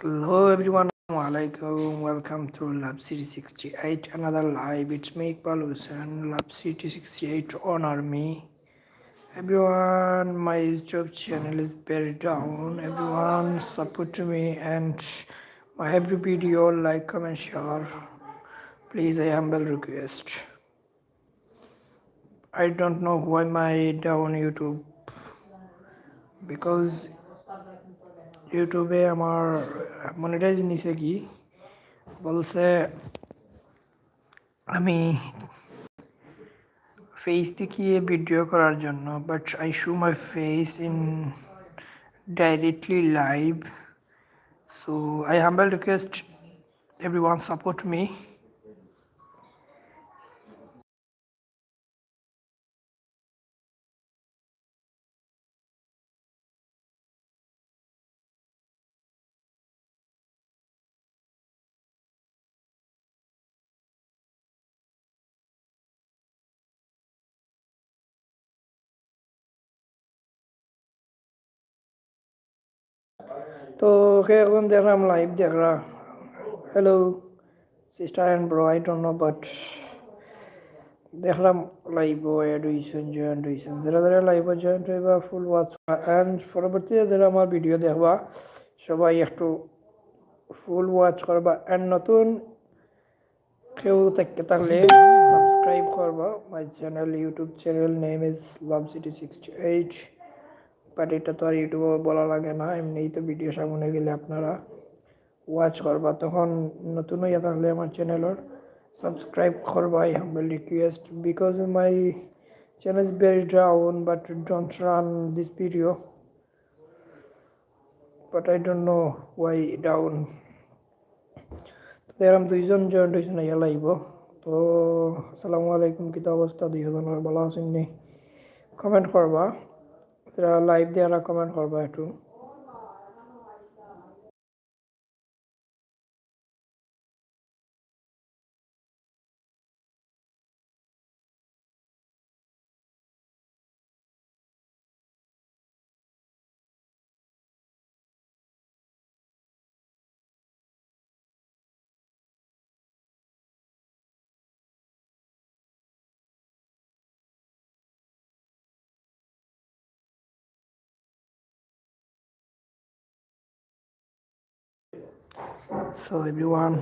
Hello everyone, alaikum. Welcome to Lab City 68. Another live. It's me Iqbal Hussain. Lab City 68 honor me. Everyone, my YouTube channel is very down. Everyone support me and my every video like, comment, share. Please, I humble request. I don't know why my down YouTube because ইউটিউবে আমার monetize নিছে কি? বলছে, আমি face দেখিয়ে video করার জন্য but I show my face in directly live so I humble request everyone support me তো ওকে এখন দেখলাম live দেখরা hello sister and bro I don't know but দেখলাম লাইভ অ্যাড হয়েছেন জয়েন্ট হয়েছেন যারা যারা লাইভে জয়েন্ট হইবা ফুল ওয়াচ অ্যান্ড পরবর্তীতে যারা আমার ভিডিও দেখবা, সবাই একটু ফুল ওয়াচ করবা। অ্যান্ড নতুন কেউ থাকতে থাকলে সাবস্ক্রাইব করবা। My channel YouTube channel name is love city sixty eight but এটা তো আর ইউটিউবে বলা লাগে না, এমনিই তো ভিডিও সামনে গেলে আপনারা ওয়াচ করবা। তখন নতুন হইয়া থাকলে আমার চ্যানেলের সাবস্ক্রাইব করবা I humble request because my channel is very down but don't run this video but I don't know why down এরম দুইজন জয়েন্ট হয়েছেন ইয়া লাইব। তো আসসালামু আলাইকুম কিতা অবস্থা? দুইজনের ভালো আছেন নি? কমেন্ট করবা। লাইভ দিয়ে কমেন্ট করবা একটু। সো এভরিওয়ান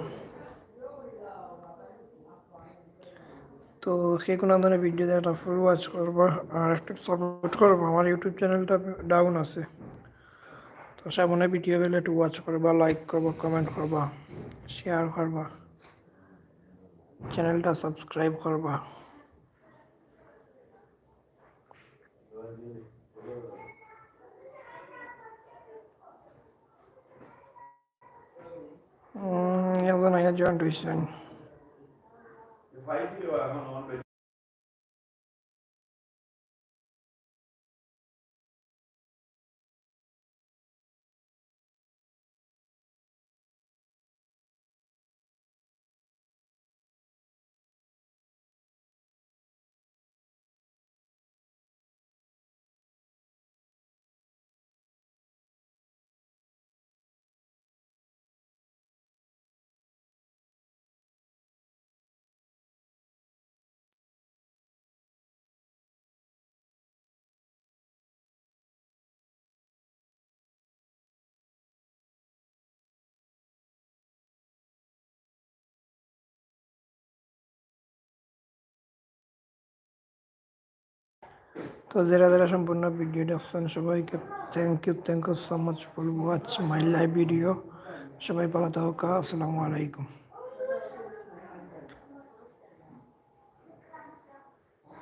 তো সে কোনো ধরনের ভিডিও একটা ফুল ওয়াচ করব আর একটু সাপোর্ট করব। আমার ইউটিউব চ্যানেলটা ডাউন আছে। তো সামনে ভিডিও পেলে একটু ওয়াচ করবা লাইক করবা কমেন্ট করবা শেয়ার করবা চ্যানেলটা সাবস্ক্রাইব করবা। Generation. তো যারা যারা সম্পূর্ণ ভিডিও দেখছেন, সবাইকে thank you thank you so much for watch my live video সবাই ভালো থাকা, আসসালামু আলাইকুম।